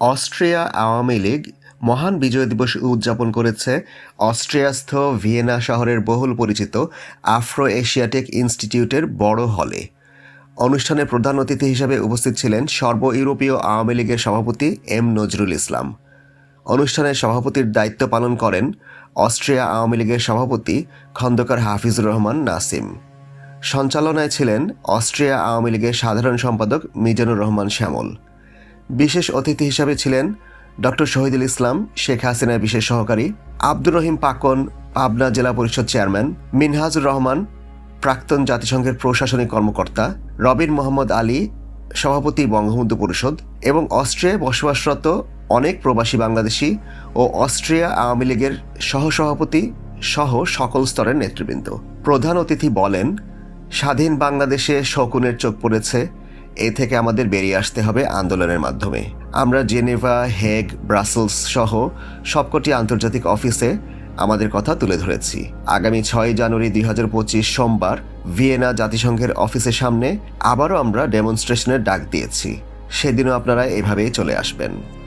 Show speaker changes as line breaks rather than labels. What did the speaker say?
Austria Awami League মহান বিজয় দিবস উদযাপন করেছে অস্ট্রিয়াস্থ ভিয়েনা শহরের বহুল পরিচিত আফ্রো এশিয়াটিক ইনস্টিটিউটের বড় হলে। অনুষ্ঠানে প্রধান অতিথি হিসেবে উপস্থিত ছিলেন সর্ব ইউরোপীয় আওয়ামী লীগের সভাপতি এম নজরুল ইসলাম। অনুষ্ঠানের সভাপতির দায়িত্ব পালন করেন অস্ট্রিয়া আওয়ামী লীগের সভাপতি খন্দকার হাফিজুর রহমান নাসিম। সঞ্চালনায় ছিলেন অস্ট্রিয়া আওয়ামী লীগের সাধারণ সম্পাদক মিজানুর রহমান শ্যামল। বিশেষ অতিথি হিসাবে ছিলেন ডক্টর শহীদুল ইসলাম, শেখ হাসিনার বিশেষ সহকারী, আব্দুর রহিম পাকন, পাবনা জেলা পরিষদ চেয়ারম্যান, মিনহাজুর রহমান, প্রাক্তন জাতিসংঘের প্রশাসনিক কর্মকর্তা রবিন মোহাম্মদ আলী, সভাপতি বঙ্গবন্ধু পরিষদ এবং অস্ট্রিয়ায় বসবাসরত অনেক প্রবাসী বাংলাদেশি ও অস্ট্রিয়া আওয়ামী লীগের সহসভাপতি সহ সকল স্তরের নেতৃবৃন্দ। প্রধান অতিথি বলেন, স্বাধীন বাংলাদেশে শকুনের চোখ পড়েছে এ থেকে আমাদের বেরিয়ে আসতে হবে আন্দোলনের মাধ্যমে। আমরা জেনেভা, হেগ, ব্রাসেলস সহ সবকটি আন্তর্জাতিক অফিসে আমাদের কথা তুলে ধরেছি। আগামী ছয় জানুয়ারি দুই হাজার পঁচিশ সোমবার ভিয়েনা জাতিসংঘের অফিসের সামনে আবারও আমরা ডেমনস্ট্রেশনের ডাক দিয়েছি। সেদিনও আপনারা এভাবেই চলে আসবেন।